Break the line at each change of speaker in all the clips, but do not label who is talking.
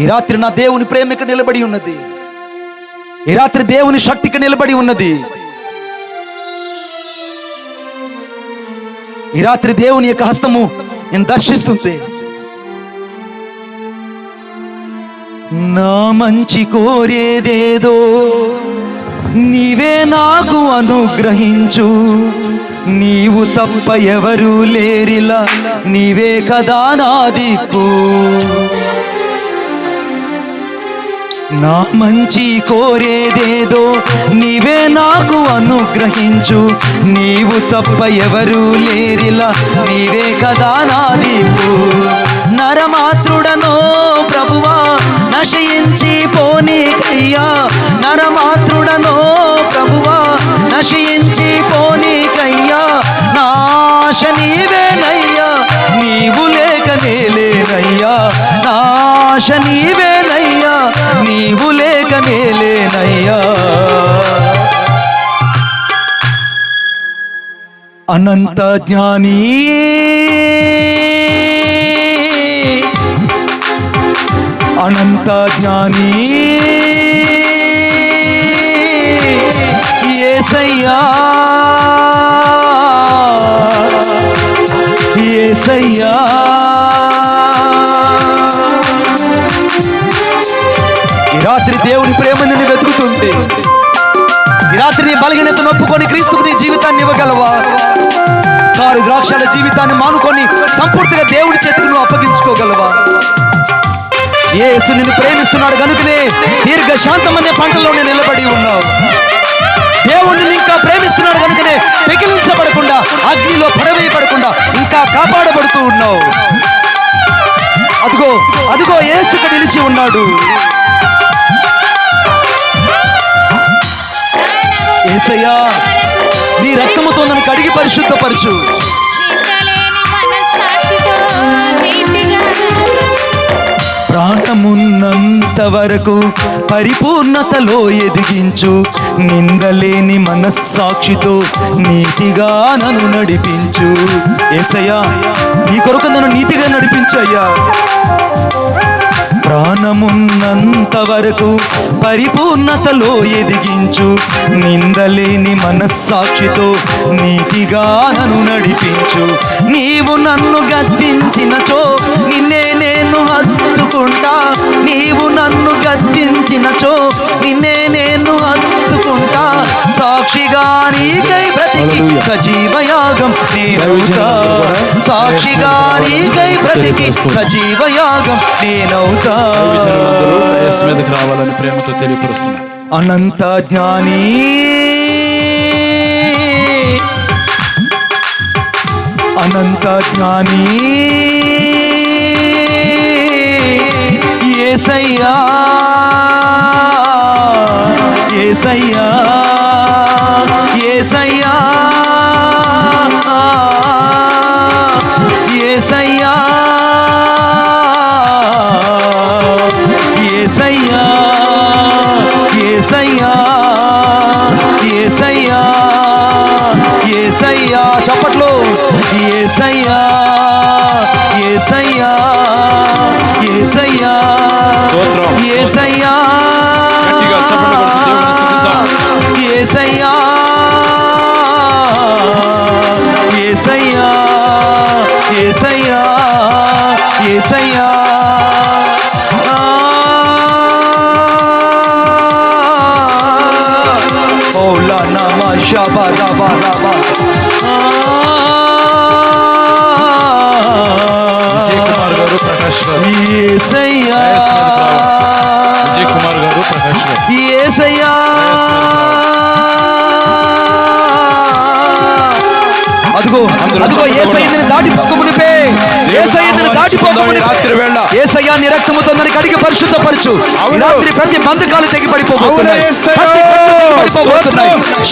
ఈ రాత్రి నా దేవుని ప్రేమ నిలబడి ఉన్నది. ఈ రాత్రి దేవుని శక్తికి నిలబడి ఉన్నది. ఈ రాత్రి దేవుని యొక్క హస్తము నేను దర్శిస్తుంది నా మంచి కోరేదేదో నీవే నాకు అనుగ్రహించు. నీవు తప్ప ఎవరు లేరిలా నీవే కదా నా దిక్కు. నా మంచి కోరేదేదో నీవే నాకు అనుగ్రహించు. నీవు తప్ప ఎవరూ లేరిలా నీవే కదా నా దీపు నరమాతృడనో ప్రభువా నశయించి పోనీ కయ్యా. నరమాతృడనో ప్రభువా నశయించి పోనీ కయ్యా. నాశ నీవేనయ్యా నీవు లేక నేలేనయ్యా. నాశ నీవేనయ్యా నీవు లేక నేలేనయ్యా అనంత జ్ఞాని. అనంత జ్ఞాని. ఏసయ్యా. ఏసయ్యా. రాత్రి దేవుని ప్రేమ నిన్ను వెతుకుతుంది ఈ రాత్రి నీ బలహీనత నొప్పుకొని క్రీస్తుకు నీ జీవితాన్ని ఇవ్వగలవా? కారు ద్రాక్షల జీవితాన్ని మానుకొని సంపూర్తిగా దేవుడి చేతికి నువ్వు అప్పగించుకోగలవా? యేసు నిన్ను ప్రేమిస్తున్నాడు కనుకనే దీర్ఘ శాంతమనే పంటలోనే నిలబడి ఉన్నావు. దేవుణ్ణి ఇంకా ప్రేమిస్తున్నాడు కనుకనే పెకిలించబడకుండా అగ్నిలో పడవేయబడకుండా ఇంకా కాపాడబడుతూ ఉన్నావు. అదిగో అదిగో ఏసుక నిలిచి ఉన్నాడు. ఏసయ్యా నీ రక్తముతో నన్ను కడిగి పరిశుద్ధపరచు. ప్రాణమున్నంత వరకు పరిపూర్ణతలో ఎదిగించు. నిందలేని మనస్సాక్షితో నీతిగా నన్ను నడిపించు. ఏసయ్యా నీ కొరకు నన్ను నీతిగా నడిపించయ్యా ప్రాణమున్నంత వరకు పరిపూర్ణతలో ఎదిగించు. నిందలేని మనస్సాక్షితో నీతిగా నన్ను నడిపించు. నీవు నన్ను గద్దించినచో సాక్షిగా నీకై బ్రతికి సజీవయాగం నేనవుతా. సాక్షిగా నీకై బ్రతికి సజీవయాగం నేనవుతా.
మీదకి రావాలని ప్రేమతో తెలియపరుస్తున్నాను
అనంత జ్ఞాని. అనంత జ్ఞాని. ఏసయ్యా. ఏసయ్యా ఏసయ్యా ఏసయ్యా ఏసయ్యా ఏసయ్యా ఏసయ్యా ఏసయ్యా చప్పట్లు ఏసయ్యా ఏసయ్యా ఏసయ్యా. ఏసయ్యా ఏసయ్యా ఏసయ్యా ఏసయ్యా ఏసయ్యా. మౌలానా షబా రబా రబా.
ప్రకాష్
ఏసయ్యా అదిగో ఏసయ్యని దాటిపోకమునిపే ఏసయ్యని దాటిపోకమునిపే
రాత్రి వేళ.
ఏసయ్యా నీ రక్తముతో నన్ను కడిగి పరిశుద్ధపరచు. రాత్రి ప్రతి బంధకాలు తెగి పడిపోబోతున్నాయి.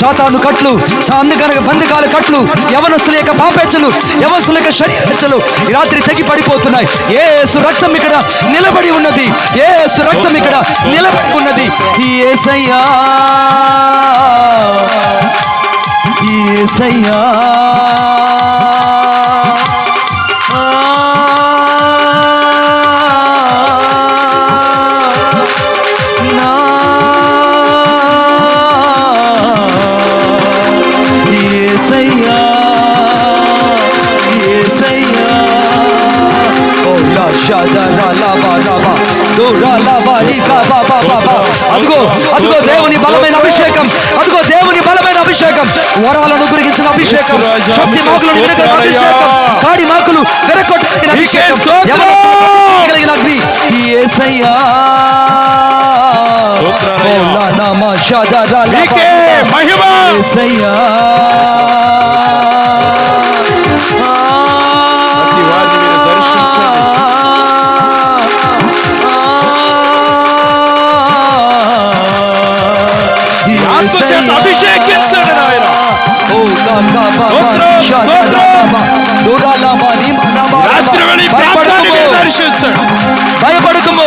శాతాను కట్లు అందుకనక బంధకాల కట్లు యవనస్తుల యొక్క పాపేచ్చలు యవనస్తుల యొక్క శరీరచ్చలు రాత్రి తెగి పడిపోతున్నాయి. ఏసు రక్తం ఇక్కడ నిలబడి ఉన్నది. ఏసు రక్తం ఇక్కడ నిలబడి ఉన్నది. ఏసయ్యా. ఏసయ్యా. అదిగో అదిగో దేవుని బలమైన అభిషేకం. అదిగో దేవుని బలమైన అభిషేకం. వరాలను గురించిన అభిషేకం. శక్తి
స్తోత్రాలయ్యా.
అభిషేకం. కాడి మాకులు విరగొట్టిన
నీకే
అభిషేకం. కలిగిన అగ్ని?
మహిమ!
యేసయ్యా
ఆత్మ చేత అభిషేకించండి నాయనా.
భయపడకము.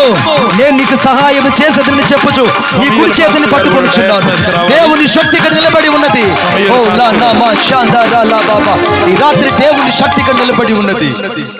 నేను నీకు సహాయం చేసేదని చెప్పచ్చు నీ కుడి చేతిని పట్టుకొనిచున్నాను. దేవుని శక్తి ఇక్కడ నిలబడి ఉన్నది. ఓ లా నా మా శాందా రా లా బాబా ఈ రాత్రి దేవుని శక్తి ఇక్కడ నిలబడి ఉన్నది.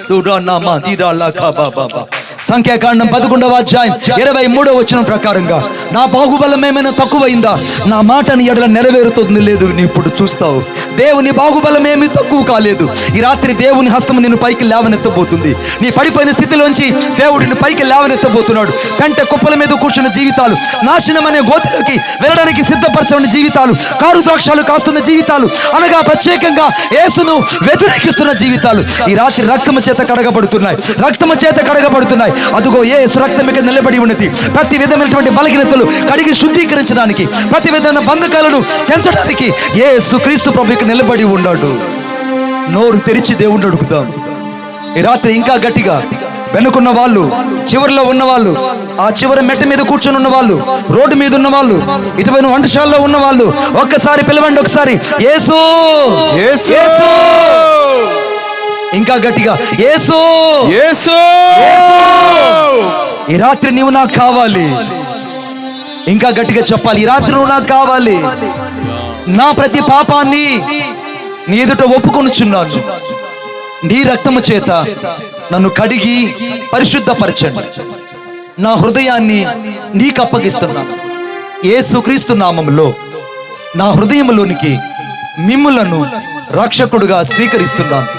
దురా నా మా దీరా లా కా బా బా బా. సంఖ్యాకాండం పదకొండవ అధ్యాయం ఇరవై మూడవ వచ్చిన ప్రకారంగా నా బాహుబలం ఏమైనా తక్కువైందా? నా మాటని ఎడల నెరవేరుతుంది లేదు. నీ ఇప్పుడు చూస్తావు. దేవుని బాహుబలం ఏమీ తక్కువ కాలేదు. ఈ రాత్రి దేవుని హస్తం నిన్ను పైకి లేవనెత్తబోతుంది. నీ పడిపోయిన స్థితిలోంచి దేవుడిని పైకి లేవనెత్తబోతున్నాడు. కంట కుప్పల మీద కూర్చున్న జీవితాలు నాశనం అనే గోతులకి వెళ్ళడానికి సిద్ధపరచని జీవితాలు కారు ద్రాక్షాలు కాస్తున్న జీవితాలు అనగా ప్రత్యేకంగా యేసును వ్యతిరేకిస్తున్న జీవితాలు. ఈ రాత్రి రక్తము చేత కడగబడుతున్నాయి. రక్తము చేత కడగబడుతున్నాయి. అదిగో యేసు రక్తం ఇక్కడ నిలబడి ఉన్నది. ప్రతి విధమైనటువంటి బలహీనతలు కడిగి శుద్ధీకరించడానికి ప్రతి విధమైన బంధకాలను పెంచడానికి యేసు క్రీస్తు ప్రభు ఇక్కడ నిలబడి ఉన్నాడు. నోరు తెరిచి దేవుణ్ణి అడుగుదాం. ఈ రాత్రి ఇంకా గట్టిగా వెనుకున్న వాళ్ళు చివరిలో ఉన్న వాళ్ళు ఆ చివరి మెట్ట మీద కూర్చొని ఉన్న వాళ్ళు రోడ్డు మీద ఉన్న వాళ్ళు ఇటువైన వంటశాలలో ఉన్న వాళ్ళు ఒక్కసారి పిలవండి ఒకసారి. యేసు!
యేసు!
ఇంకా గట్టిగా ఈ రాత్రి నీవు నాకు కావాలి. ఇంకా గట్టిగా చెప్పాలి ఈ రాత్రి నువ్వు నాకు కావాలి. నా ప్రతి పాపాన్ని నీ ఎదుట ఒప్పుకొనుచున్నాను. నీ రక్తము చేత నన్ను కడిగి పరిశుద్ధపరచండి. నా హృదయాన్ని నీకు అప్పగిస్తున్నాను. యేసుక్రీస్తు నామములో నా హృదయములోనికి మిమ్ములను రక్షకుడుగా స్వీకరిస్తున్నాను.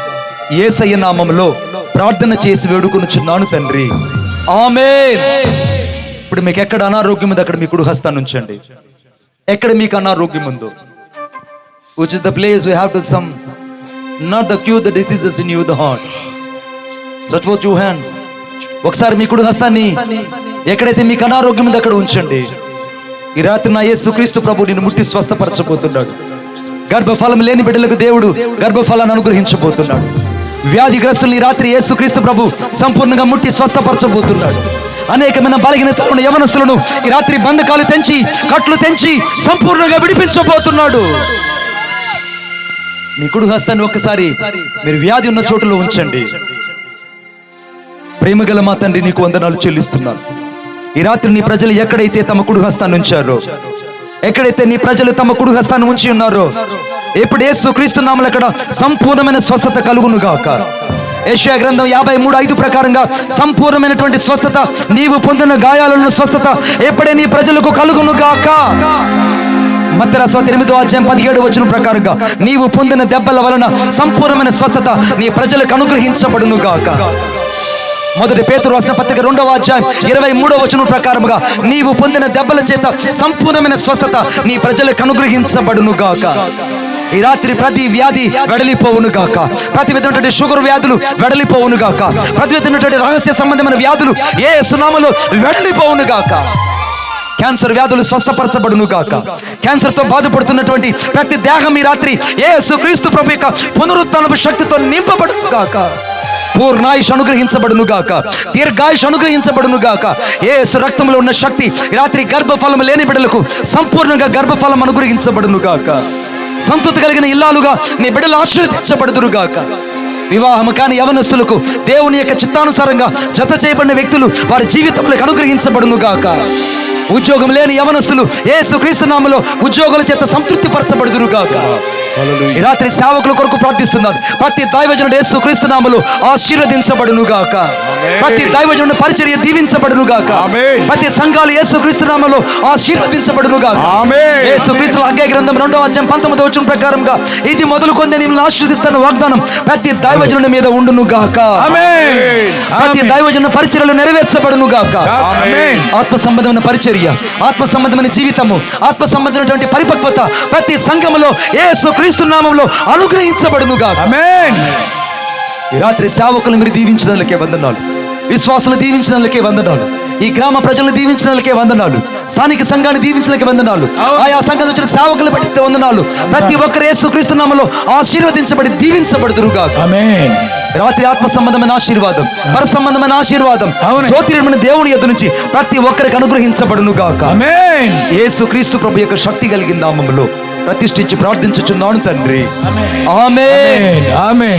ఏసయ్య నామములో ప్రార్థన చేసి వేడుకొనుచున్నాను తండ్రి. ఆమె ఇప్పుడు మీకు ఎక్కడ అనారోగ్యం ఉంది అక్కడ మీ కుడు హస్తాన్ని ఉంచండి. ఎక్కడ మీకు అనారోగ్యం ఉందో? Which is the place we have to some not the cure the diseases in you the heart stretch forth your hands ఒకసారి మీ కుడి హస్తాన్ని ఎక్కడైతే మీకు అనారోగ్యం ఉందో అక్కడ ఉంచండి. ఈ రాత్రి నా యేసు క్రీస్తు ప్రభు నిన్ను ముట్టి స్వస్థపరచబోతున్నాడు. గర్భఫలం లేని బిడ్డలకు దేవుడు గర్భఫలాన్ని అనుగ్రహించబోతున్నాడు. వ్యాధిగ్రస్తుల్ని ఈ రాత్రి యేసుక్రీస్తు ప్రభు సంపూర్ణంగా ముట్టి స్వస్థపరచబోతున్నాడు. అనేకమైన బలహీనత ఉన్న యవనస్తులను ఈ రాత్రి బంధకాలు తెంచి కట్లు తెంచి సంపూర్ణంగా విడిపించబోతున్నాడు. మీ కుడు హస్తాన్ని ఒక్కసారి మీరు వ్యాధి ఉన్న చోటులో ఉంచండి. ప్రేమగల మా తండ్రి నీకు వందనాలు చెల్లిస్తున్నాను. ఈ రాత్రి నీ ప్రజలు ఎక్కడైతే తమ కుడు హస్తాన్ని ఉంచారో ఎక్కడైతే నీ ప్రజలు తమ కుడి హస్తాన్ని ఉంచి ఉన్నారో ఇప్పుడు ఏసు క్రీస్తు నామలు అక్కడ సంపూర్ణమైన స్వస్థత కలుగును గాక. ఏషియా గ్రంథం యాభై మూడు ఐదు ప్రకారంగా సంపూర్ణమైనటువంటి స్వస్థత నీవు పొందిన గాయాలను స్వస్థత ఎప్పుడే నీ ప్రజలకు కలుగును గాక. మత్తరాస్వాతి ఎనిమిదో అధ్యాయం పదిహేడు వచ్చిన ప్రకారంగా నీవు పొందిన దెబ్బల వలన సంపూర్ణమైన స్వస్థత నీ ప్రజలకు అనుగ్రహించబడును గాక. మొదటి పేతురు రాసిన పత్రిక రెండవ అధ్యాయం ఇరవై మూడవ వచనం ప్రకారముగా నీవు పొందిన దెబ్బల చేత సంపూర్ణమైన స్వస్థత నీ ప్రజలకు అనుగ్రహించబడును గాక. ఈ రాత్రి ప్రతి వ్యాధి వెడలిపోవును గాక. ప్రతి విధమైనటువంటి షుగర్ వ్యాధులు వెడలిపోవును గాక. ప్రతి విధమైనటువంటి రహస్య సంబంధమైన వ్యాధులు ఏ సునామలో వెడలిపోవును గాక. క్యాన్సర్ వ్యాధులు స్వస్థపరచబడును గాక. క్యాన్సర్తో బాధపడుతున్నటువంటి ప్రతి దేహం ఈ రాత్రి ఏ క్రీస్తు ప్రభు యొక్క పునరుత్నపు శక్తితో నింపబడును గాక. పూర్ణాయుష్ అనుగ్రహించబడును గాక దీర్ఘాయుష్ అనుగ్రహించబడును గాక ఏ రక్తంలో ఉన్న శక్తి రాత్రి గర్భఫలం లేని బిడ్డలకు సంపూర్ణంగా గర్భఫలం అనుగ్రహించబడును గాక సంతృప్తి కలిగిన ఇల్లాలుగా నీ బిడ్డలు ఆశీర్వదించబడుదురు గాక వివాహం కాని యవనస్తులకు దేవుని యొక్క చిత్తానుసారంగా జత చేయబడిన వ్యక్తులు వారి జీవితంలోకి అనుగ్రహించబడును గాక ఉద్యోగం లేని యవనస్తులు ఏ క్రీస్తు నామలో ఉద్యోగుల చేత సంతృప్తి పరచబడుదురు గాక ఈ రాత్రి సేవకుల కొరకు ప్రార్థిస్తున్నాను. ప్రతి దైవజనుడు యేసు క్రీస్తు నామములో ఆశీర్వదించబడును గాక ప్రతి దైవజనుడు పరిచర్య దీవించబడును గాక. ప్రతి సంఘాలు యేసు క్రీస్తు నామములో ఆశీర్వదించబడును గాక. యేసు క్రీస్తు అగ్గే గ్రంథం రెండవ అధ్యాయం పంతొమ్మిది వచ్చిన ప్రకారంగా ఇది మొదలుకొని నేను ఆశీర్వదిస్తాను వాగ్దానం ప్రతి దైవజనుడి మీద ఉండును గాక. ప్రతి దైవజనుడు పరిచర్యలు నెరవేర్చబడును గాక. ఆత్మ సంబంధమైన పరిచర్య ఆత్మ సంబంధమైన జీవితము ఆత్మ సంబంధమైనటువంటి పరిపక్వత ప్రతి సంఘములో యేసు క్రీస్తు నామంలో అనుగ్రహించబడును ఈ రాత్రి సేవకులు మీరు దీవించడానికే వందనాలు. విశ్వాసులు దీవించడానికే వందనాలు. ఈ గ్రామ ప్రజలను దీవించడానికే వందనాలు. స్థానిక సంఘాన్ని దీవించడానికి వందనాలు. ఆయా సంఘం వచ్చిన సేవకులు బట్టి వందనాలు. ప్రతి ఒక్కరు యేసు క్రీస్తు నామంలో ఆశీర్వదించబడి దీవించబడుదురుగా
ఆమేన్
రాత్రి ఆత్మ సంబంధమైన ఆశీర్వాదం పర సంబంధమైన ఆశీర్వాదం
అవును.
జ్యోతిర్మణ దేవుని ఎదురు నుంచి ప్రతి ఒక్కరికి అనుగ్రహించబడును గాక. యేసు క్రీస్తు ప్రభు యొక్క శక్తి కలిగిన నామములో ప్రతిష్ఠించి ప్రార్థించుచున్నాను తండ్రి. ఆమె
ఆమె